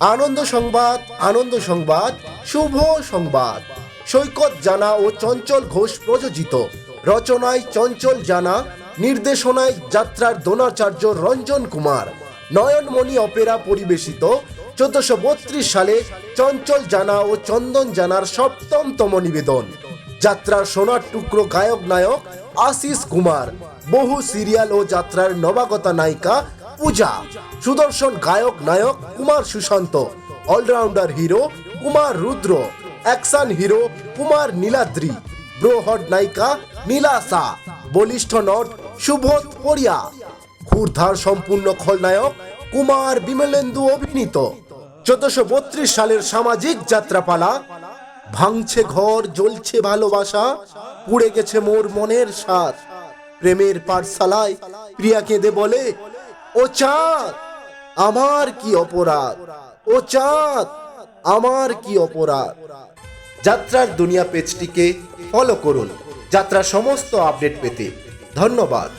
আনন্দ সংবাদ আনন্দ সংবাদ, শুভ সংবাদ। সৈকত জানা ও চঞ্চল ঘোষ প্রযোজিত। রচনায় চঞ্চল জানা, নির্দেশনায় যাত্রার দোনাচার্য রঞ্জন কুমার। নয়নমণি অপেরা পরিবেশিত। চোদ্দশো বত্রিশ সালে চঞ্চল জানা ও চন্দন জানার সপ্তমতম নিবেদন। যাত্রার সোনার টুকরো গায়ক নায়ক আশিস কুমার। বহু সিরিয়াল ও যাত্রার নবাগতা নায়িকা পূজা, সুদর্শন গায়ক নায়ক Kumar Sushant, allrounder hero Kumar Rudra, action hero Kumar Niladri ব্রোহড নায়িকা নীলাসা বলিষ্ঠ নট সুবোধ পরিয়া ক্ষুরধার সম্পূর্ণ খলনায়ক কুমার বিমলেন্দু অভিনীত। চোদ্দশো বত্রিশ সালের সামাজিক যাত্রাপালা, ভাঙছে ঘর, জ্বলছে ভালোবাসা, পুড়ে গেছে মোর মনের স্বাদ। প্রেমের পাঠশালায় প্রিয়া কেঁদে বলে ও চাঁদ, আমার কি অপরাধ? ও চাঁদ, আমার কি অপরাধ? যাত্রার দুনিয়া পেজটিকে ফলো করুন। যাত্রার সমস্ত আপডেট পেতে ধন্যবাদ।